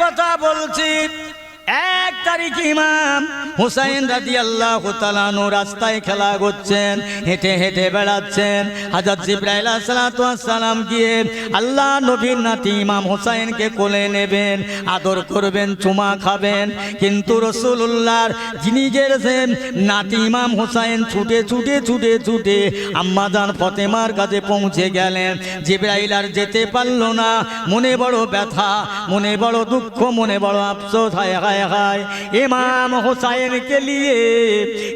কথা বলছি। এক তারিখ ইমাম। হুসাইন রাজি আল্লাহ রাস্তায় খেলা করছেন, হেঁটে হেঁটে বেড়াচ্ছেন। হাজার জিব্রাইল সালাম গিয়ে আল্লাহ নবীর নাতি ইমাম হুসাইনকে কোলে নেবেন, আদর করবেন, চুমা খাবেন। কিন্তু রসুল্লাহর গেছেন, নাতি ইমাম হুসাইন ছুটে ছুটে ছুটে ছুটে আম্মাজান ফতেমার কাছে পৌঁছে গেলেন। জিব্রাইল আর যেতে পারল না। মনে বড় ব্যথা, মনে বড় দুঃখ, মনে বড় আফসোস। হায় হায় হায়। ইমাম হোসাইনকে নিয়ে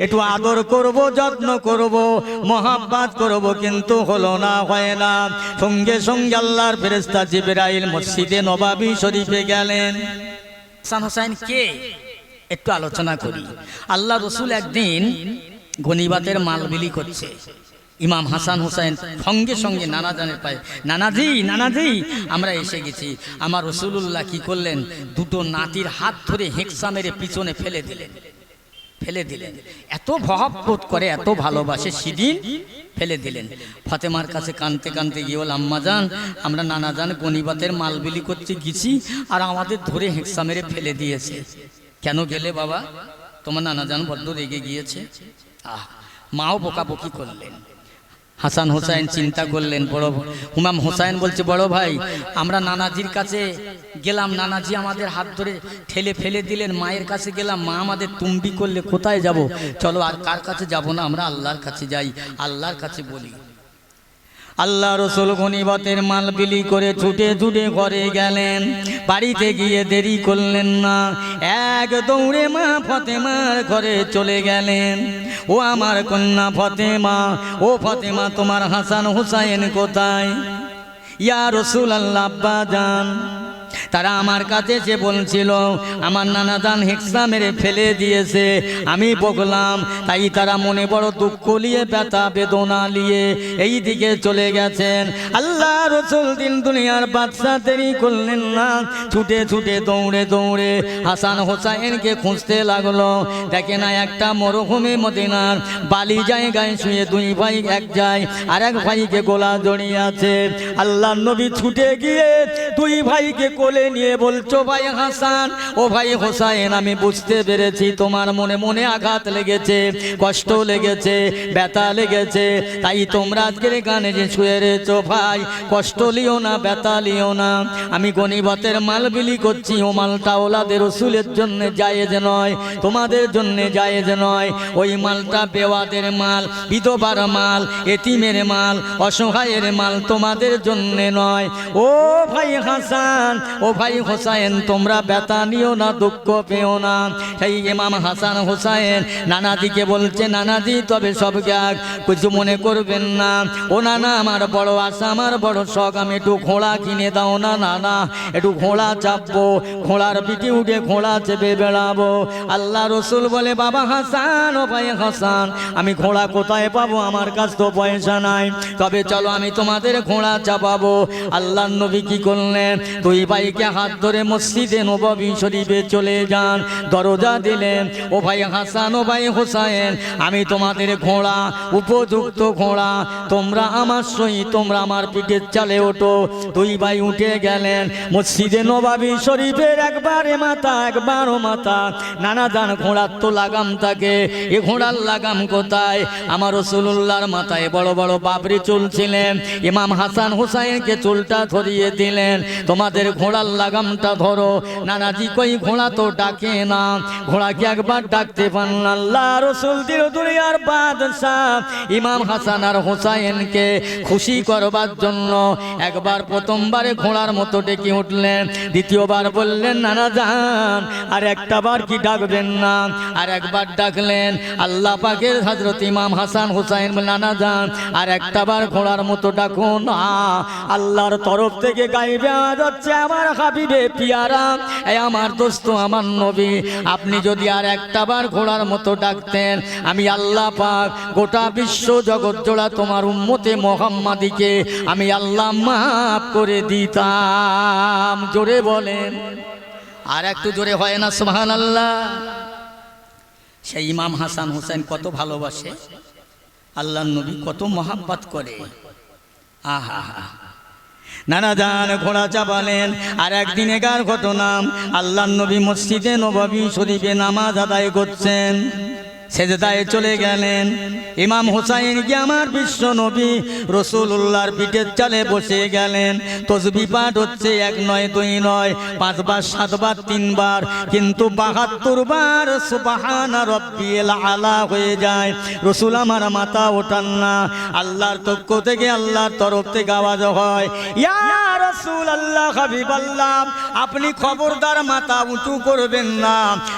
একটু আদর করব, যত্ন করব, মহাব্বাত করব, কিন্তু হলো না, হয় না। সঙ্গে সঙ্গে আল্লাহর ফেরেস্তা জিবরাইল মসজিদে নবাবি শরীফে গেলেন। হাসান হোসাইন কে? একটু আলোচনা করি। আল্লাহ রসুল একদিন গনিবাতের মাল বিলি করছে। ইমাম হাসান হোসেন সঙ্গে সঙ্গে নানা নানাজানের পায়ে, নানাজি নানাজি, আমরা এসে গেছি। আমার রসুল্লাহ কি করলেন? দুটো নাতির হাত ধরে হেঁকসা মেরে পিছনে ফেলে দিলেন। ফেলে দিলেন। এত মহব্বত করে, এত ভালোবাসে সেদিন ফেলে দিলেন। ফাতেমার কাছে কানতে কানতে গিয়ে বল আম্মা যান আমরা নানা যান গনিবাতের মাল বিলি করতে গেছি আর আমাদের ধরে হেঁকসা মেরে ফেলে দিয়েছে। কেন গেলে বাবা? তোমার নানা যান বড্ড রেগে গিয়েছে। আহ, মাও বকাবকি করলেন। হাসান হোসাইন চিন্তা করলেন, বড় হুমাম হোসাইন বলছে, বড় ভাই, আমরা নানাজির কাছে গেলাম, নানাজি আমাদের হাত ধরে ঠেলে ফেলে দিলেন, মায়ের কাছে গেলাম, মা আমাদের তুম্বি করলে কোথায় যাব? চলো আর কার কাছে যাব না, আমরা আল্লাহর কাছে যাই, আল্লাহর কাছে বলি। আল্লাহ রসুল গনিবতের মাল বিলি করে ছুটে ছুটে ঘরে গেলেন। বাড়িতে গিয়ে দেরি করলেন না। এক দৌড়ে মা ফতেমার ঘরে চলে গেলেন। ও আমার কন্যা ফতেমা, ও ফতেমা, তোমার হাসান হুসাইন কোথায়? ইয়া রসুল আল্লাহ, আব্বা যান তারা আমার কাছে এসে বলছিল, আমার নানা দান হেক্সা মেরে ফেলে দিয়েছে। আমি বকলাম, তাই তারা মনে বড় দুঃখ নিয়ে, ব্যথা, বেদনা নিয়ে এই দিকে চলে গেছেন। আল্লাহ রসুল দিন দুনিয়ার বাদশা দেরি করলেন না। ছুটে ছুটে দৌড়ে দৌড়ে হাসান হোসাইনকে খুঁজতে লাগল। দেখে না একটা মরুভূমি মদিনার বালি জায়গায় শুয়ে দুই ভাই এক যায় আর এক ভাইকে গোলা জড়িয়ে আছে। আল্লাহ নবী ছুটে গিয়ে দুই ভাইকে কোলে নিয়ে বলছো, ভাই হাসান, ও ভাই হোসাইন, আমি বুঝতে পেরেছি, তোমার মনে মনে আঘাত লেগেছে, কষ্ট লেগেছে, ব্যথা লেগেছে, তাই তোমরা আজকের গানে যে শুয়ে রয়েছো, ভাই, কষ্ট লিও না, ব্যথা লিও না। আমি গনিবতের মাল বিলি করছি, ও মালটা ওলাদের রসুলের জন্য জায়েজ নয়, তোমাদের জন্য জায়েজ নয়। ওই মালটা বেওয়াদের মাল, বিধবার মাল, এতিমের মাল, অসহায়ের মাল তোমাদের জন্য নয়। ও ভাই হাসান। ও ভাই হোসাইন, তোমরা ব্যথা নিও না, দুঃখ পেও না। সেই ইমাম হাসান হোসাইন নানাদিকে বলছে নানাদি তবে সব গ্যাগ কিছু মনে করবেন না। ও নানা, আমার বড় আশা, আমার বড় শখ, আমি একটু ঘোড়া কিনে দাও না, নানা, একটু ঘোড়া চাপবো, ঘোড়ার পিঠে উঠে ঘোড়া চেপে বেড়াবো। আল্লাহ রসুল বলে, বাবা হাসান, ও ভাই হাসান, আমি ঘোড়া কোথায় পাবো? আমার কাছ তো পয়সা নাই। তবে চলো, আমি তোমাদের ঘোড়া চাপাবো। আল্লাহ নবী কি করলেন? দুই ভাইকে হাত ধরে মসজিদে নবী শরীফে চলে যান। দরজা দিলেন, ও ভাই হাসান, ও ভাই হোসাইন, আমি তোমাদের ঘোড়া, উপযুক্ত ঘোড়া। তোমরা আমার সই তোমরা আমার পিঠের চালে ওঠো। দুই ভাই উঠে গেলেন, মসজিদে নবাবী শরীফের একবারে মাথা, একবারও মাথা। নানা দান ঘোড়ার তো লাগাম থাকে, এ ঘোড়ার লাগাম কোথায়? আমার রসুল্লাহর মাথায় বড় বড় বাবরি চুল ছিলেন। ইমাম হাসান হুসাইনকে চুলটা ধরিয়ে দিলেন। তোমাদের ঘোড়ার লাগামটা ধরো। নানাজি কই, ঘোড়া তো ডাকে না। ঘোড়াকে একবার ডাকতে পান। আল্লাহ রসুল বাদশাহ। ইমাম হাসান আর হুসাইনকে খুশি করবার জন্য একবার প্রথমবারে ঘোড়ার মতো ডেকে উঠলেন। দ্বিতীয়বার বললেন, নানা যান আর একটা বার কি ডাকবেন না? আর একবার ডাকলেন, আল্লাহ পাকের হজরত ইমাম হাসান হুসাইন নানা যান আর একটা বার ঘোড়ার মতো ডাকুন আল্লাহর তরফ থেকে গাইবে আওয়াজ হচ্ছে আমার হাবিবে পিয়ারা। এই আমার দোস্ত, আমার নবী, আপনি যদি আর একটা বার ঘোড়ার মতো ডাকতেন, আমি আল্লাহ পাক গোটা বিশ্ব জগৎ জোড়া তোমার উম্মতে মোহাম্মাদিকে আমি আল্লাহ মাফ করে দিতাম। জোরে বলেন। আর একটু জোরে হয় না সুবহান আল্লাহ সেই ইমাম হাসান হোসেন কত ভালোবাসে। আল্লাহ নবী কত মহাব্বাত করে। আহা হা নানা যান ঘোড়া চাপালেন। আর একদিন এগার ঘটনা আল্লাহ নবী মসজিদে নবাবী শরীফে নামাজ আদায় করছেন। সেজদায় চলে গেলেন। ইমাম হোসাইন কি আমার বিশ্ব নবী রসুল্লাহর পিঠের চালে বসে গেলেন। তসবি পাঠ হচ্ছে এক নয়, দুই নয় পাঁচবার সাতবার তিনবার কিন্তু বাহাত্তর বার সুবাহানা রব্বিল আলা হয়ে যায়। রসুল আমার মাথা ওঠান না। আল্লাহর পক্ষ থেকে আল্লাহর তরফ থেকে আওয়াজ হয়, ইয়া আল্লাহ আল্লাহ আপনি খবরদার, মাথা উঁচু করবেন না।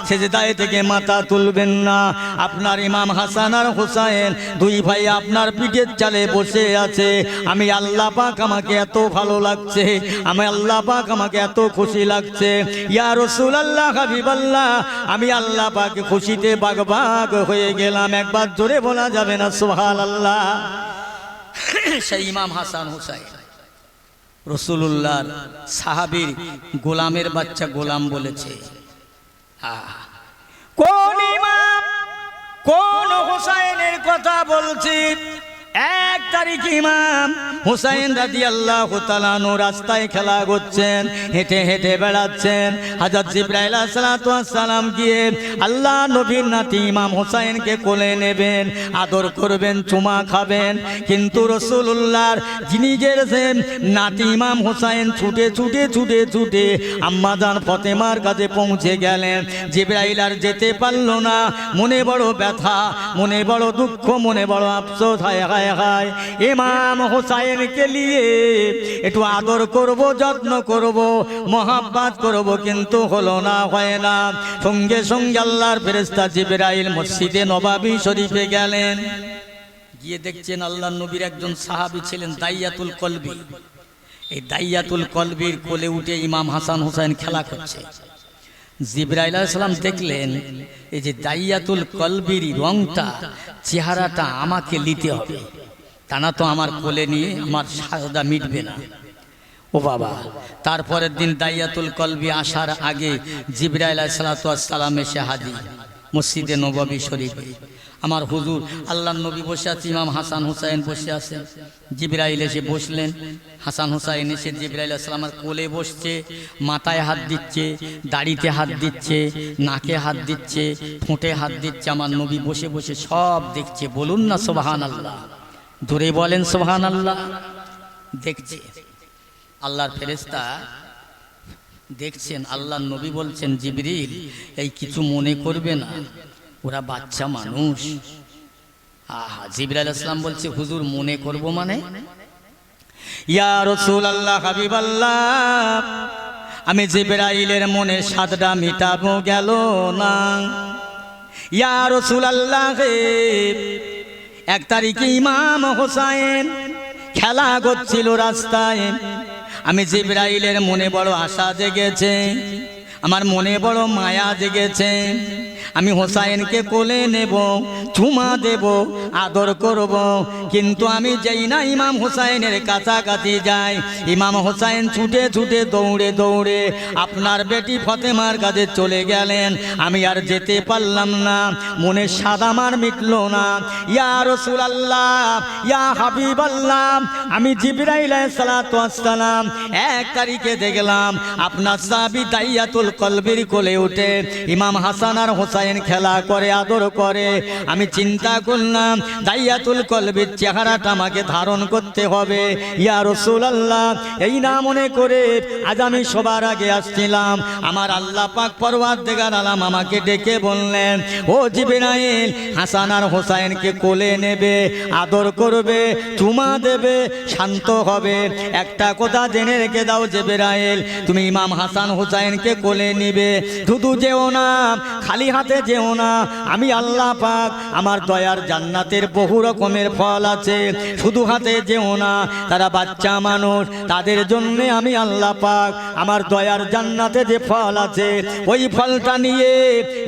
সেজদায় থেকে মাথা তুলবেন না। আপনার ইমাম হাসান আর হোসাইন দুই ভাই আপনার পিঠের চালে বসে আছে। আমি আল্লাহ পাক আমাকে এত ভালো লাগছে আমি আল্লাহ পাক আমাকে এত খুশি লাগছে। ইয়া রসুল আল্লাহ হাবিব আল্লাহ আমি আল্লাহ পাক খুশিতে বাগ বাগ হয়ে গেলাম। একবার জোরে বলা যাবে না সোহাল আল্লাহ সেই ইমাম হাসান হুসাইন রসুল্লাহর সাহাবীর গোলামের বাচ্চা গোলাম বলেছে। আহ, কোন হোসাইনের কথা বলছি? এক তারিখ ইমাম হুসাইন রাজি আল্লাহ তালানু রাস্তায় খেলা করছেন, হেঁটে হেঁটে বেড়াচ্ছেন। হাজার জিব্রাইল সালাম গিয়ে আল্লাহ নবীর নাতি ইমাম হুসাইনকে কোলে নেবেন, আদর করবেন, চুমা খাবেন। কিন্তু রসুল্লাহর গেছেন, নাতি ইমাম হুসাইন ছুটে ছুটে ছুটে ছুটে আম্মাজান ফতেমার কাছে পৌঁছে গেলেন। জিব্রাইল আর যেতে পারল না। মনে বড় ব্যথা, মনে বড় দুঃখ, মনে বড় আফসোস, হায় হায় হায়। ইমাম হোসাইনকে নিয়ে একটু আদর করব, যত্ন করব, মহাব্বাত করব, কিন্তু হলো না, হয় না। সঙ্গে সঙ্গে আল্লাহর ফেরেস্তা জিব্রাইল মসজিদে নবাবী শরীফে গেলেন। গিয়ে দেখছেন আল্লাহ নবীর একজন সাহাবী ছিলেন দাইয়াতুল কলবি। এই দাইয়াতুল কলবির কোলে উঠে ইমাম হাসান হোসেন খেলা করছে। জিব্রাইল সালাম দেখলেন, এই যে দাইয়াতুল কলবির রংটা, চেহারাটা আমাকে নিতে হবে। তা না তো আমার কোলে নিয়ে আমার সাজদা মিটবে না। ও বাবা, তারপরের দিন দাইয়াতুল কলবি আসার আগে জিব্রাইল সালাম এসে হাজির। মসজিদে নবাবী শরীফে। আমার হুজুর আল্লাহ নবী বসে আছে, ইমাম হাসান হুসাইন বসে আছে। জিব্রাইল এসে বসলেন। হাসান হুসাইন এসে জিব্রাইল আসসালামার কোলে বসছে, মাথায় হাত দিচ্ছে, দাড়িতে হাত দিচ্ছে, নাকে হাত দিচ্ছে, ঠোঁটে হাত দিচ্ছে। আমার নবী বসে বসে সব দেখছে। বলুন না সোবাহান আল্লাহ দূরে বলেন সোবাহান আল্লাহ দেখছে। আল্লাহর ফেরেস্তা দেখছেন আল্লাহ নবী বলছেন, জিবরিল, এই কিছু মনে করবে না। ওরা বাচ্চা মানুষ। আহা জিবরাইল ইসলাম বলছে, হুজুর, মনে করব মানে? আল্লাহ হাবিব আল্লাহ আমি জিবরাইলের মনে সাতটা মিটাবো গেল না। ইয়া রসুল আল্লাহ এক তারিখে ইমাম হোসাইন, খেলা করছিল রাস্তায় আমি জিব্রাইলের মনে বড় আশা জেগেছে। আমার মনে বড় মায়া জেগেছে। আমি হোসাইনকে কোলে নেব, চুমা দেব, আদর করব। কিন্তু আমি যাই না ইমাম হোসাইনের কাছাকাছি যাই, ইমাম হোসাইন ছুটে ছুটে দৌড়ে দৌড়ে আপনার বেটি ফতেমার কাছে চলে গেলেন। আমি আর যেতে পারলাম না, মনে সাদামার মিটলো না। ইয়া রসুল আল্লাহ ইয়া হাবিব আল্লাহ আমি জিবরাইল সালাম এক তারিখে দেখলাম, আপনার সাবি দাইয়াতুল কলবির কোলে উঠে ইমাম হাসান আর হোসাইন খেলা করে, আদর করে। আমি চিন্তা করলাম, দাইয়াতুল কলবির চেহারাটা আমাকে ধারণ করতে হবে। ইয়া রসুল আল্লাহ এই না মনে করে আজ আমি সবার আগে আসছিলাম। আমার আল্লাহ পাক পরবাদ দেখার আলাম আমাকে ডেকে বললেন, ও জিবিনাইল হাসান আর হোসাইনকে কোলে নেবে, আদর করবে, চুমা দেবে, শান্ত হবে। একটা কথা জেনে রেখে দাও জেবেরাইল, তুমি ইমাম হাসান হোসাইনকে কোলে নিবে। শুধু যেও না, খালি হাতে যেও না। আমি আল্লাহ পাক আমার দয়ার জান্নাতের বহু রকমের ফল আছে। শুধু হাতে যেও না, তারা বাচ্চা মানুষ, তাদের জন্য আমি আল্লাহ পাক আমার দয়ার জান্নাতে যে ফল আছে, ওই ফলটা নিয়ে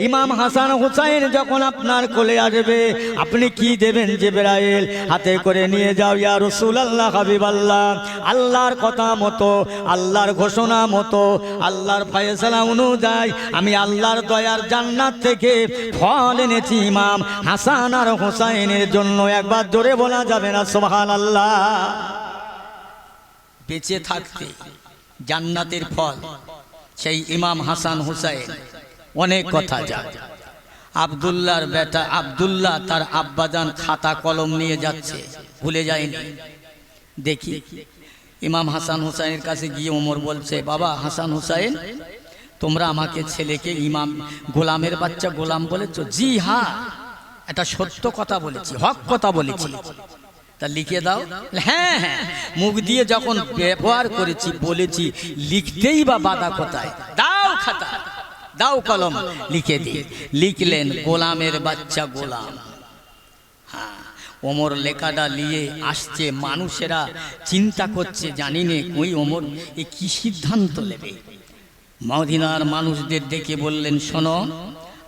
ইমাম হাসান হুসাইন যখন আপনার কোলে আসবে, আপনি কি দেবেন যে বেড়াইল হাতে করে নিয়ে যাও, ইয়া রসুল আল্লাহ হাবিব আল্লাহ আল্লাহর কথা মতো, আল্লাহর ঘোষণা মতো, আল্লাহর ফয়সলা অনুযায়ী আমি আল্লাহর দয়ার জান্নাত থেকে ফল এনেছি, ইমাম হাসান আর হোসাইনের জন্য। একবার জোরে বলা যাবে না সোহান আল্লাহ বেঁচে থাকতে জান্নাতের ফল, সেই ইমাম হাসান হুসাইন। অনেক কথা যায়। আবদুল্লাহর বেটা আবদুল্লাহ তার আব্বাজান খাতা কলম নিয়ে যাচ্ছে, ভুলে যায়নি। দেখি, ইমাম হাসান হুসাইনের কাছে গিয়ে ওমর বলছে, বাবা হাসান হুসাইন তোমরা আমাকে ছেলেকে ইমাম, গোলামের বাচ্চা গোলাম বলেছ? জি হ্যাঁ এটা সত্য কথা বলেছি, হক কথা বলেছি। তা লিখে দাও। হ্যাঁ হ্যাঁ। মুখ দিয়ে যখন ব্যবহার করেছি, বলেছি, লিখতেই বা বাধা কোথায়? দাও খাতা, দাও কলম, লিখে দিয়ে লিখলেন গোলামের বাচ্চা গোলাম। হ্যাঁ ওমর লেখাটা নিয়ে আসছে, মানুষেরা চিন্তা করছে, জানি নে ওই ওমর, এ কি সিদ্ধান্ত নেবে? মদিনার মানুষদের ডেকে বললেন, শোনো,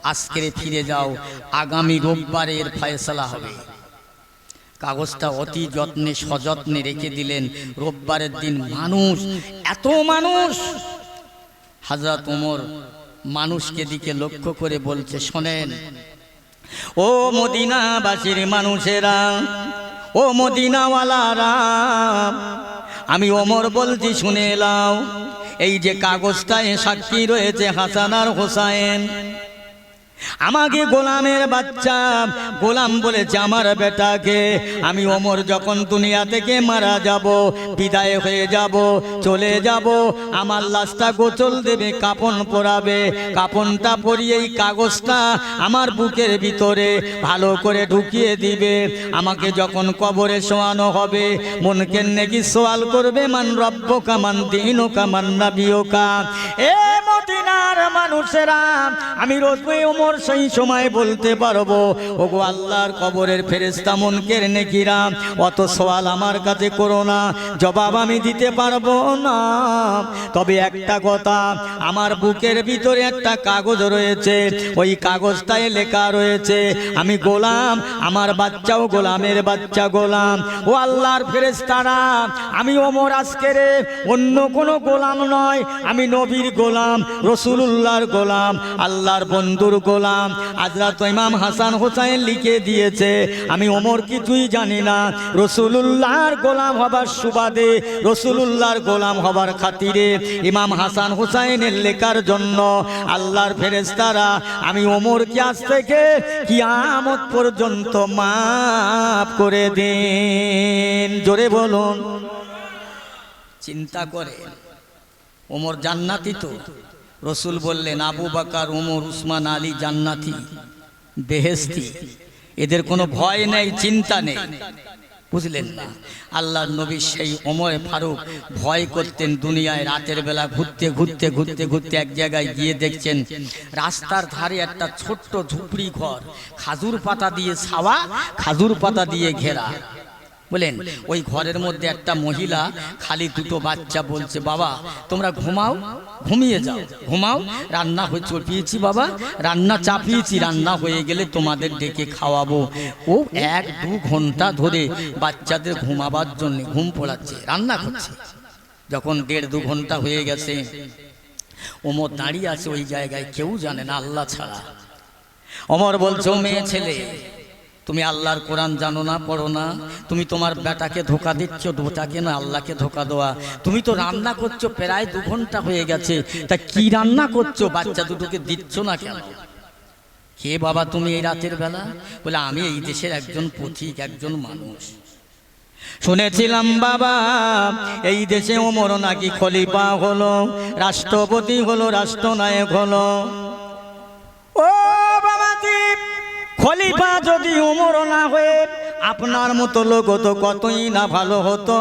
আজকে ফিরে যাও, আগামী রোববারের ফয়সলা হবে। কাগজটা অতি যত্নে, সযত্নে রেখে দিলেন। রোববারের দিন মানুষ, এত মানুষ! হাজরত ওমর মানুষকে দিকে লক্ষ্য করে বলছে, শোনেন, ও মদিনাবাসীর মানুষেরা, ও মদিনাওয়ালারা, আমি ওমর বলছি, শুনে এলাও এই যে কাগজটায় সাক্ষী রয়েছে হাসান আর হোসাইন। আমাকে গোলামের বাচ্চা গোলাম বলেছে আমার বেটাকে আমি ওমর যখন দুনিয়া থেকে মারা যাব বিদায় হয়ে যাব চলে যাব আমার লাশটা গোচল দেবে কাপন পরাবে কাপনটা পরিয়ে এই কাগজটা আমার বুকের ভিতরে ভালো করে ঢুকিয়ে দিবে। আমাকে যখন কবরে শোয়ানো হবে মনকে নাকি সোয়াল করবে মান রব্বকা মান দিনুকা মান নাবিয়কা এ মদিনার মানুষেরা, আমি রোজ ওমর সেই সময় বলতে পারব, ওগো আল্লাহর কবরের ফেরেস্তা মনকের নেকিরা, অত সওয়াল আমার কাছে করো না, জবাব আমি দিতে পারব না। তবে একটা কথা, আমার বুকের ভিতরে একটা কাগজ রয়েছে, ওই কাগজটায় লেখা রয়েছে, আমি গোলাম, আমার বাচ্চাও গোলামের বাচ্চা গোলাম। ও আল্লাহর ফেরেস্তারা আমি ওমর আজকের অন্য কোনো গোলাম নয়, আমি নবীর গোলাম। রসুলুল্লাহর গোলাম, আল্লাহর বন্ধুর গোলাম। আজরাত ইমাম হাসান হোসাইন লিখে দিয়েছে, আমি ওমর কিছুই জানি না। রসুলুল্লাহর গোলাম হবার সুবাদে, রসুলুল্লাহর গোলাম হবার খাতিরে ইমাম হাসান হোসাইনের লেখার জন্য আল্লাহর ফেরেস্তারা আমি ওমরকে আজ থেকে কি কিয়ামত পর্যন্ত মাফ করে দিন। জোরে বলুন। চিন্তা করে ওমর জান্নাতি তো। রসুল বললেন, আবু বাকার, ওমর, উসমান, আলী জান্নাতি বেহেস্তি এদের কোনো ভয় নেই, চিন্তা নেই। বুঝলেন না, আল্লাহর নবী সেই ওমরে ফারুক ভয় করতেন দুনিয়ায়, রাতের বেলা ঘুরতে ঘুরতে ঘুরতে ঘুরতে এক জায়গায় গিয়ে দেখছেন, রাস্তার ধারে একটা ছোট্ট ঝুপড়ি ঘর, খাজুর পাতা দিয়ে ছাওয়া, খাজুর পাতা দিয়ে ঘেরা। বলেন ওই ঘরের মধ্যে একটা মহিলা খালি দুটো বাচ্চা বলছে বাবা তোমরা ঘুমাও ঘুমিয়ে যাও ঘুমাও রান্না হয়ে চপিয়েছি বাবা রান্না চাপিয়েছি রান্না হয়ে গেলে তোমাদের ডেকে খাওয়াবো। ও এক দু ঘণ্টা ধরে বাচ্চাদের ঘুমাবার জন্য ঘুম পড়াচ্ছে রান্না করছে। যখন দেড় দু ঘণ্টা হয়ে গেছে ওমর দাঁড়িয়ে আছে ওই জায়গায় কেউ জানে না আল্লাহ ছাড়া। অমর বলছো মেয়ে ছেলে তুমি আল্লাহর কোরআন জানো না, পড়ো না। তুমি তোমার বেটাকে ধোকা দিচ্ছ ওটাকে না, আল্লাহকে ধোকা দেওয়া। তুমি তো রান্না করছ, প্রায় দু ঘণ্টা হয়ে গেছে। তা কি রান্না করছ? বাচ্চা দুটোকে দিচ্ছ না কেন? কে বাবা তুমি এই রাতের বেলা? বলে, আমি এই দেশের একজন পথিক, একজন মানুষ। শুনেছিলাম বাবা, এই দেশে ওমর নাকি খলিফা হলো, রাষ্ট্রপতি হলো, রাষ্ট্রনায়ক হলো। খলিফা যদি উমর না হয়ে আপনার মতো লোক তো কতই না ভালো হতো।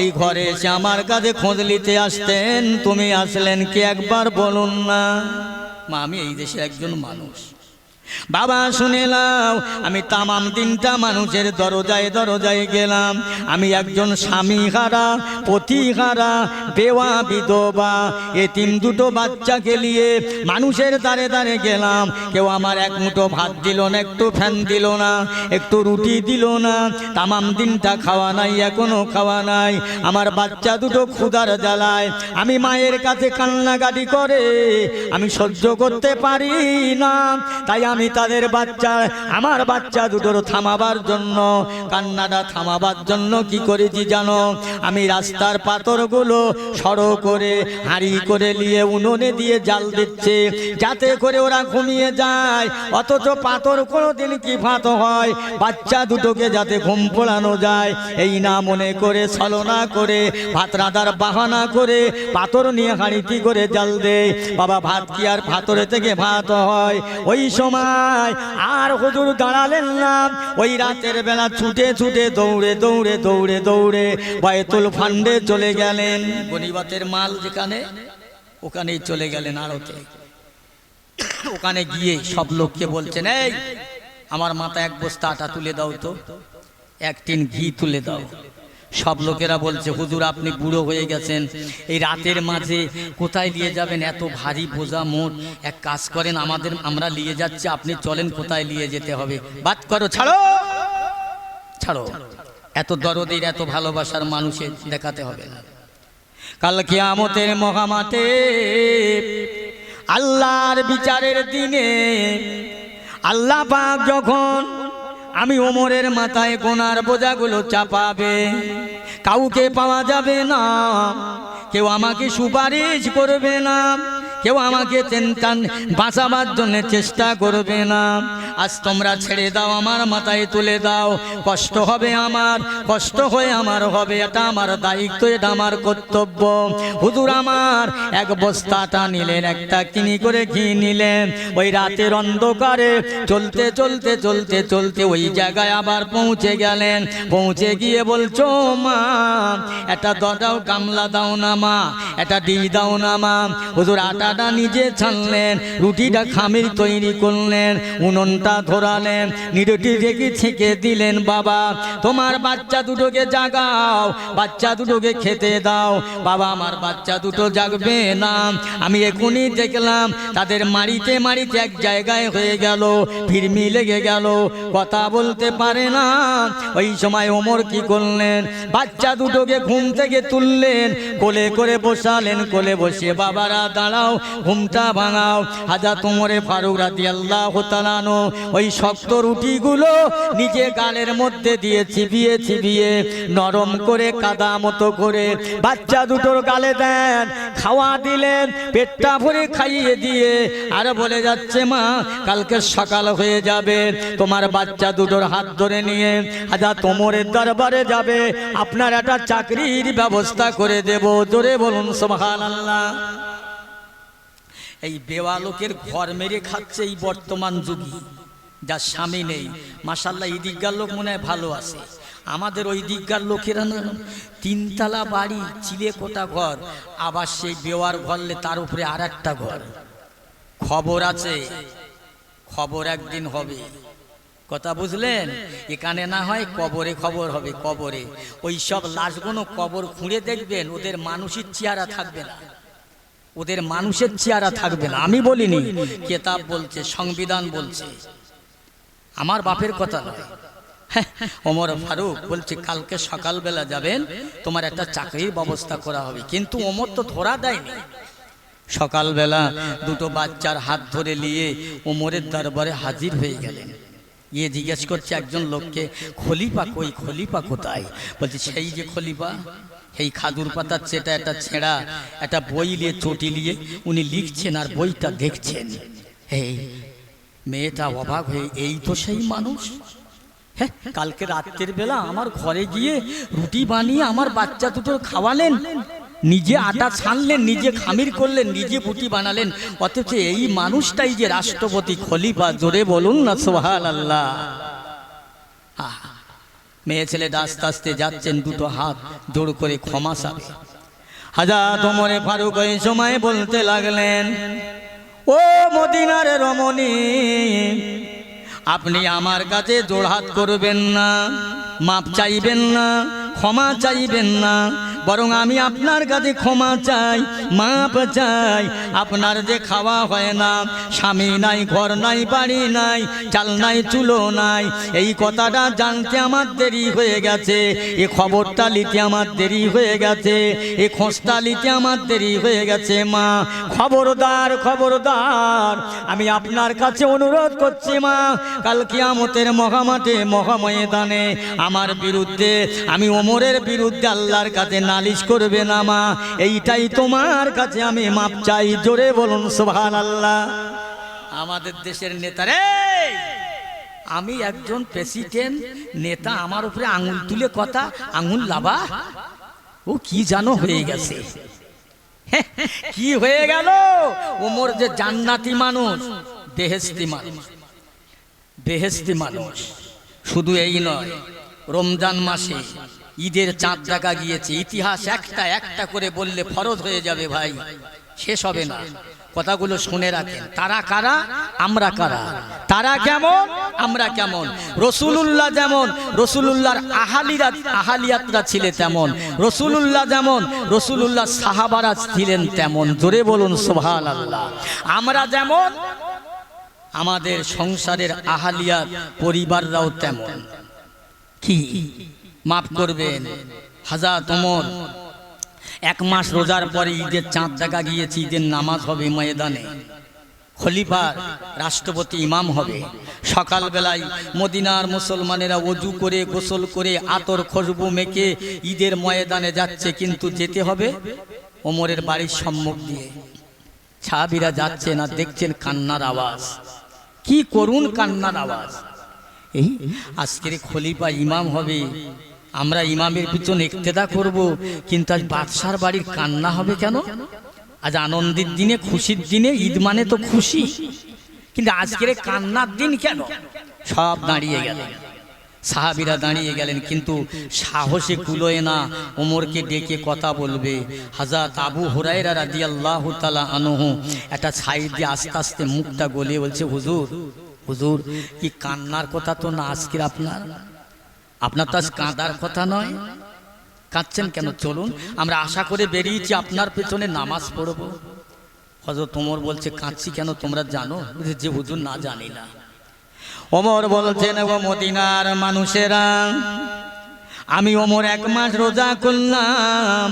এই ঘরে এসে আমার কাছে খোঁজ নিতে আসতেন। তুমি আসলেন কি একবার বলুন না। মা, আমি এই দেশে একজন মানুষ। বাবা, শুনে নাও, আমি তামাম তিনটা মানুষের দরজায় দরজায় গেলাম। আমি একজন স্বামী হারা পতি হারা বেওয়া বিধবা। এ এতিম দুটো বাচ্চাকে নিয়ে মানুষের দ্বারে দ্বারে গেলাম। কেউ আমার এক মুঠো ভাত দিল না, একটু ফ্যান দিল না, একটু রুটি দিল না। তামাম দিনটা খাওয়া নাই, এখনও খাওয়া নাই। আমার বাচ্চা দুটো ক্ষুধার জ্বালায়। আমি মায়ের কাছে কান্নাকাটি করে। আমি সহ্য করতে পারি না। তাই আমি আমি তাদের বাচ্চা, আমার বাচ্চা দুটোর থামাবার জন্য কান্নাটা থামাবার জন্য কি করেছি জানো? আমি রাস্তার পাথরগুলো সড়ো করে, হাঁড়ি করে নিয়ে উনুনে দিয়ে জাল দিচ্ছে, যাতে করে ওরা ঘুমিয়ে যায়। অথচ পাথর কোনোদিন কি ফাত হয়? বাচ্চা দুটোকে যাতে ঘুম পড়ানো যায়। এই না মনে করে, ছলনা করে, ভাত রাঁধার বাহানা করে, পাথর নিয়ে হাঁড়িটি করে জাল দেয়। বাবা, ভাত কি আর পাথরে থেকে ভাত হয়? ওই সময় আর হুজুর দাঁড়ালেন না। ওই রাতের বেলা ছুটে ছুটে দৌড়ে দৌড়ে দৌড়ে দৌড়ে বয়তুল ফান্ডে চলে গেলেন। গনিবাতের মাল যেখানে, ওখানেই চলে গেলেন আড়তে। ওখানে গিয়ে সব লোককে বলছেন, এই, আমার মাথা এক বস্তা আটা তুলে দাও তো। এক টিন ঘি তুলে দাও। সব লোকেরা বলছে, হুজুর, আপনি বুড়ো হয়ে গেছেন। এই রাতের মাঝে কোথায় নিয়ে যাবেন? এত ভারী বোঝা মোট। এক কাজ করেন, আমাদের, আমরা নিয়ে যাচ্ছি, আপনি চলেন, কোথায় নিয়ে যেতে হবে? বাদ করো, ছাড়ো! ছাড়ো! এত দরদের, এত ভালোবাসার মানুষের দেখাতে হবে। না কাল কিয়ামতের মহামাতে আল্লাহর বিচারের দিনে আল্লাহ যখন আমি ওমরের মাথায় গোনার বোঝাগুলো চাপাবে। কাউকে পাওয়া যাবে না। কেউ আমাকে সুপারিশ করবে না। কেউ আমাকে চিন্তান বাঁচাবার জন্য চেষ্টা করবে না। আজ তোমরা ছেড়ে দাও, আমার মাথায় তুলে দাও। কষ্ট হবে আমার, কষ্ট হয়ে আমার হবে, এটা আমার দায়িত্ব, এটা আমার কর্তব্য। হুজুর আমার, এক বস্তাটা নিলেন, একটা কিনি করে ঘি নিলেন। ওই রাতের অন্ধকারে চলতে চলতে চলতে চলতে ওই জায়গায় আবার পৌঁছে গেলেন। পৌঁছে গিয়ে বলছো, মা একটা দাও, গামলা দাও না, মা একটা ডি দাও না, মা। হুজুর আটাটা নিজে ছানলেন, রুটিটা খামির তৈরি করলেন, উনুনটা ধরালেন, নিরুটি রেগে ছেঁকে দিলেন, বাবা, তোমার বাচ্চা দুটোকে জাগাও, বাচ্চা দুটোকে খেতে দাও। বাবা, আমার বাচ্চা দুটো জাগবে না। আমি এখনই দেখলাম, তাদের মারিতে মারিতে এক জায়গায় হয়ে গেল ফিরমি লেগে গেল, কথা বলতে পারে না। ওই সময় ওমর কি করলেন? বাচ্চা দুটোকে ঘুম থেকে তুললেন, কোলে করে বসালেন, কোলে বসে বাবারা, দাঁড়াও, ঘুমটা ভাঙাও। হাজা তোমরে ফারুক রাতি আল্লাহ তালানো ওই শক্ত রুটিগুলো নিজে গালের মধ্যে দিয়ে চিবিয়ে চিবিয়ে নরম করে কাদা মতো করে বাচ্চা দুটোর গালে দেন, খাওয়া দিলেন, পেটটা ভরে খাইয়ে দিয়ে। আর বলে যাচ্ছে, মা, কালকে সকাল হয়ে যাবে, তোমার বাচ্চা দুটোর হাত ধরে নিয়ে হাজা তোমরের দরবারে যাবে, আপনার একটা চাকরির ব্যবস্থা করে দেব। জোরে বলুন সোহান আল্লাহ এই বেওয়া লোকের ঘর মেরে খাচ্ছে এই বর্তমান যুগী। যার স্বামী নেই। মাসাল্লাহ এই দিককার লোক মনে হয় ভালো আছে। আমাদের ওই দিককার লোকেরা না, তিনতলা বাড়ি চিলে কোটা ঘর, আবার সেই বেওয়ার ঘরলে তার উপরে আর একটা ঘর। খবর আছে, খবর একদিন হবে। কথা বুঝলেন? এখানে না হয় কবরে খবর হবে, কবরে। ওই সব লাশগুলো কবর খুঁড়ে দেখবেন, ওদের মানুষের চেহারা থাকবে না। ওদের মানুষের চেহারা থাকবে না। আমি বলিনি, কেতাব বলছে, সংবিধান বলছে। আমার বাপের কথা নয়। হ্যাঁ, ওমর ফারুক বলছে কালকে সকালবেলা যাবেন তোমার একটা চাকরির ব্যবস্থা করা হবে। কিন্তু ওমর তো ধরা দেয়নি। সকালবেলা দুটো বাচ্চার হাত ধরে নিয়ে ওমরের দরবারে হাজির হয়ে গেলেন। গিয়ে জিজ্ঞেস করছে একজন লোককে খলিফা কই খলিফা কোথায়? বলছে সেই যে খলিফা এই খাদুর পাতার চেটা একটা ছেঁড়া একটা বই নিয়ে চটি নিয়ে উনি লিখছেন আর বইটা দেখছেন। এই মেয়েটা অবাক হয়ে এই তো সেই মানুষ? হ্যাঁ কালকে রাত্রের বেলা আমার ঘরে গিয়ে রুটি বানিয়ে আমার বাচ্চা দুটো খাওয়ালেন নিজে আটা ছানলেন নিজে খামির করলেন নিজে বুটি বানালেন। অথচ এই মানুষটাই যে রাষ্ট্রপতি খলিফা জোরে বলুন না সোহাল আল্লাহ মেয়ে ছেলেটা আস্তে আস্তে যাচ্ছেন দুটো হাত জোর করে ক্ষমা চাবে। হাজা তোমরে ফারুক ওই সময় বলতে লাগলেন ও মদিনার রমণী আপনি আমার কাছে জোড়হাত করবেন না মাপ চাইবেন না ক্ষমা চাইবেন না। বরং আমি আপনার কাছে ক্ষমা চাই, মাপ চাই। আপনার যে খাওয়া হয় না, স্বামী নাই, ঘর নাই, বাড়ি নাই, চাল নাই, চুলো নাই, এই কথাটা জানতে আমার দেরি হয়ে গেছে। এ খবরটা লিতে আমার দেরি হয়ে গেছে। এ খোঁজটা লিতে আমার দেরি হয়ে গেছে, মা। খবরদার খবরদার, আমি আপনার কাছে অনুরোধ করছি, মা। কাল কিয়ামতের মহামাঠে মহাময়দানে আমার বিরুদ্ধে আমি ওমরের বিরুদ্ধে আল্লাহর কাছে নালিশ করবে না মা। এইটাই তোমার কাছে আমি মাপ চাই। জোরে বলুন সোহান আল্লাহ আমাদের দেশের নেতারে আমি একজন প্রেসিডেন্ট, নেতা, আমার উপরে আঙুল তুলে কথা, আঙুল লাভা ও কি জানো হয়ে গেছে। কি হয়ে গেল? ওমর যে জান্নাতি মানুষ বেহেস্তি মানুষ। বেহেস্তি মানুষ। শুধু এই নয়, রমজান মাসে ঈদের চাঁদ দেখা গিয়েছে, ইতিহাস একটা একটা করে বললে ফরজ হয়ে যাবে ভাই। শেষ হবে না। কথাগুলো শুনে রাখেন। তারা কারা? আমরা কারা? তারা কেমন? আমরা কেমন? রসুলুল্লাহ যেমন, রসুলুল্লাহর আহালিরা আহালিয়াতরা ছিলেন তেমন। রসুলুল্লাহ যেমন রসুলুল্লাহ সাহাবারা ছিলেন তেমন। জোরে বলুন সোহাল আল্লাহ আমরা যেমন, আমাদের সংসারের আহালিয়া পরিবাররাও তেমন। কি? মাফ করবেন। হাজার তোমর। এক মাস রোজার পরে ঈদের চাঁদ দেখা গিয়েছে, ঈদের নামাজ হবে ময়দানে। খলিফার রাষ্ট্রপতি, ইমাম হবে। সকালবেলায় মদিনার মুসলমানেরা অজু করে, গোসল করে, আতর খুশবু মেখে ঈদের ময়দানে যাচ্ছে, কিন্তু যেতে হবে ওমরের বাড়ির সম্মুখ দিয়ে। ছাবিরা যাচ্ছে না দেখছেন কান্নার আওয়াজ। কি করুন কান্নার আওয়াজ? আজকের খলিফা ইমাম হবে। আমরা ইমামের পিছনে ইক্তেদা করব, কিন্তু আজ বাদশার বাড়ির কান্না হবে কেন? আজ আনন্দের দিনে, খুশির দিনে, ঈদ মানে তো খুশি। কিন্তু আজকের কান্নার দিন কেন? সব দাঁড়িয়ে গেলেন সাহাবিরা দাঁড়িয়ে গেলেন, কিন্তু সাহসে কুলোয় না, ওমরকে ডেকে কথা বলবে। হাজাত আবু হুরাইরা রাজি আল্লাহ তালা আনহু, একটা সাইড দিয়ে আস্তে আস্তে মুখটা গলিয়ে বলছে, হুজুর হুজুর, কি কান্নার কথা তো না আজকের আপনার? আপনার তো আজ কাঁদার কথা নয়। কাঁদছেন কেন? চলুন, আমরা আশা করে বেরিয়েছি, আপনার পেছনে নামাজ পড়ব। হজরত তোমর বলছে, কাঁদছি কেন তোমরা জানো? যে হুজুর না জানি না। ওমর বলছেন, ও মদিনার মানুষেরা, আমি ওমর এক মাস রোজা করলাম।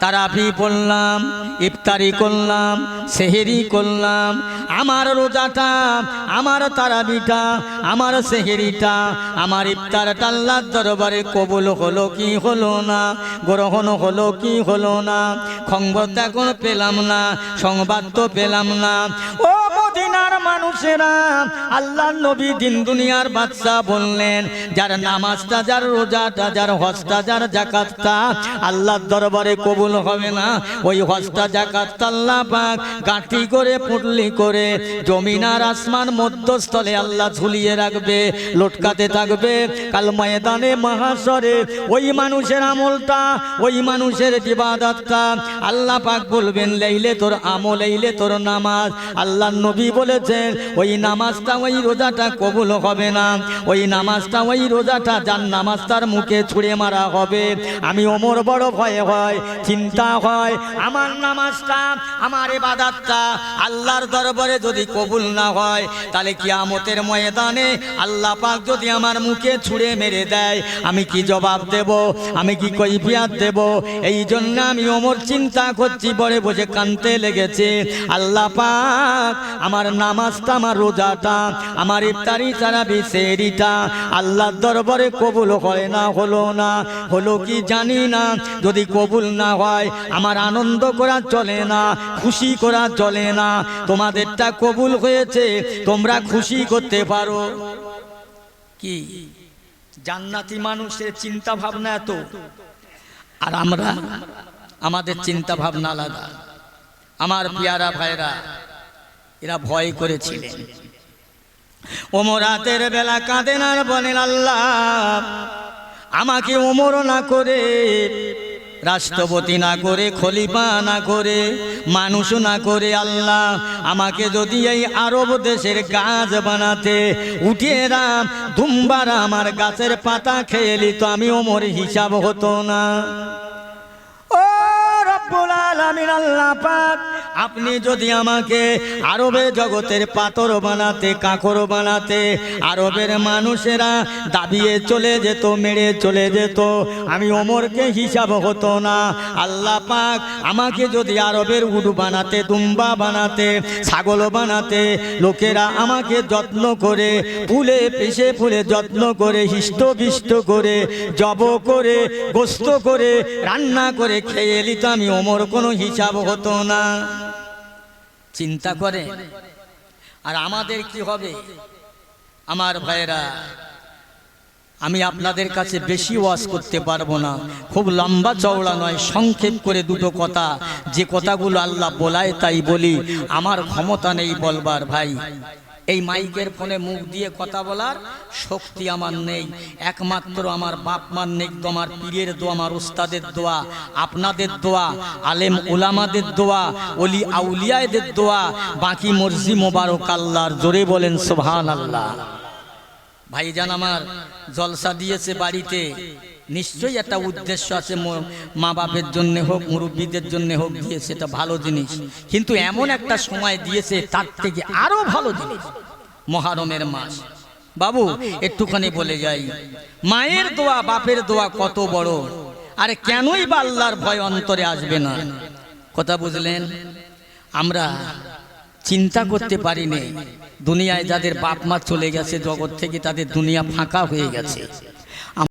তারাফি পড়লাম ইফতারি করলাম, সেহেরি করলাম, আমার রোজাটা, আমার তারাবিটা, আমার সেহেরিটা, আমার ইফতারটা আল্লাহর দরবারে কবুল হলো কি হলো না, গ্রহণ হলো কি হলো না, খবর তো এখন পেলাম না, সংবাদ তো পেলাম না। ও মদিনার মানুষেরা আল্লাহ নবী দিন দুনিয়ার বাদশা বললেন, যার নামাজটা, যার রোজাটা, যার হজটা, যার জাকাতটা আল্লাহর দরবারে কবুল হবে না, ওই হজটা, জাকাতটা আল্লাহ পাক গাঁটি করে, পুটলি করে জমিন আর আসমান মধ্যস্থলে আল্লাহ ঝুলিয়ে রাখবে, লটকাতে থাকবে। কাল ময়দানে মহাসরে ওই মানুষের আমলটা, ওই মানুষের ইবাদতটা আল্লাহ পাক বলবেন, লেইলে তোর আমল এইলে তোর নামাজ। আল্লাহ নবী বলেছেন ওই নামাজটা ওই রোজাটা কবুল হবে না। ওই নামাজটা ওই রোজাটা যার নামাজটার মুখে ছুঁড়ে মারা হবে। আমি ওমর বড় ভয় হয়, চিন্তা হয়, আমার নামাজটা, আমার এবাদাতটা আল্লাহর দরবারে যদি কবুল না হয়, তাহলে কিয়ামতের ময়দানে আল্লাহ পাক যদি আমার মুখে ছুঁড়ে মেরে দেয়, আমি কি জবাব দেব? আমি কি কৈফিয়াত দেব? এই জন্য আমি ওমর চিন্তা করছি, বড়ে বসে কানতে লেগেছে। আল্লাহ পাক আমার নামাজটা আমার রোজাটা, আমার ইফতারি ছাড়া বিশেরিটা আল্লাহর দরবারে কবুল হয় না, হলো না, হলো কি জানি না। যদি কবুল না হয়, আমার আনন্দ করা চলে না, খুশি করা চলে না। তোমাদেরটা কবুল হয়েছে, তোমরা খুশি করতে পারো। কি? জান্নাতি মানুষের চিন্তা ভাবনা এত? আর আমরা, আমাদের চিন্তা ভাবনা আলাদা। আমার পিয়ারা ভাইরা এরা ভয় করেছিলেন ওমর রাতের বেলা কাঁদেন আর বলেন, আল্লাহ, আমাকে ওমর না করে, রাষ্ট্রপতি না করে, খলিফা না করে, মানুষ না করে, আল্লাহ, আমাকে যদি এই আরব দেশের গাছ বানাতে উঠিয়ে রাম ধুমবার আমার গাছের পাতা খেয়ে তো আমি ওমর হিসাব হতো না। আলামিন আল্লাহ পাক, আপনি যদি আমাকে আরবে জগতের পাথর বানাতে কাঁকর বানাতে, আরবের মানুষেরা দাবিয়ে চলে যেত, মেরে চলে যেত, আমি ওমরকে হিসাব হতো না। আল্লাহ পাক আমাকে যদি আরবের উড বানাতে, দুম্বা বানাতে, ছাগল বানাতে, লোকেরা আমাকে যত্ন করে, ফুলে, পিষে ফুলে যত্ন করে, হিষ্ট করে, জব করে, গোস্ত করে, রান্না করে খেয়ে এলি তো আমি ওমর কোনো হিসাব হতো না। চিন্তা করে। আর আমাদের কি হবে? আমার ভাইয়েরা, আমি আপনাদের কাছে বেশি ওয়াজ করতে পারব না। খুব লম্বা চওড়া নয়, সংক্ষেপ করে দুটো কথা। যে কথাগুলো আল্লাহ বলায় তাই বলি। আমার ক্ষমতা নেই বলবার ভাই। এই মাইকের ফোনে মুখ দিয়ে কথা বলার শক্তি আমার নেই। একমাত্র আমার বাপ মার তো আমার পীরের দোয়া, আমার উস্তাদের দোয়া, আপনাদের দোয়া, আলেম ওলামাদের দোয়া অলি আউলিয়াদের দোয়া, বাকি মর্জি মোবারক আল্লাহর জোরে বলেন সোহান আল্লাহ ভাইজান আমার জলসা দিয়েছে বাড়িতে। নিশ্চয়ই একটা উদ্দেশ্য আছে মা বাপের জন্য হোক, মুরব্বীদের জন্য হোক দিয়েছে এটা ভালো জিনিস। কিন্তু এমন একটা সময় দিয়েছে, তার থেকে আরও ভালো জিনিস। মহারমের মাস। বাবু, একটুখানি বলে যাই। মায়ের দোয়া, বাপের দোয়া কত বড়। আরে কেনই বা আল্লাহর ভয় অন্তরে আসবে না। কথা বুঝলেন? আমরা চিন্তা করতে পারি পারিনি। দুনিয়ায় যাদের বাপ মা চলে গেছে, জগৎ থেকে তাদের দুনিয়া ফাঁকা হয়ে গেছে।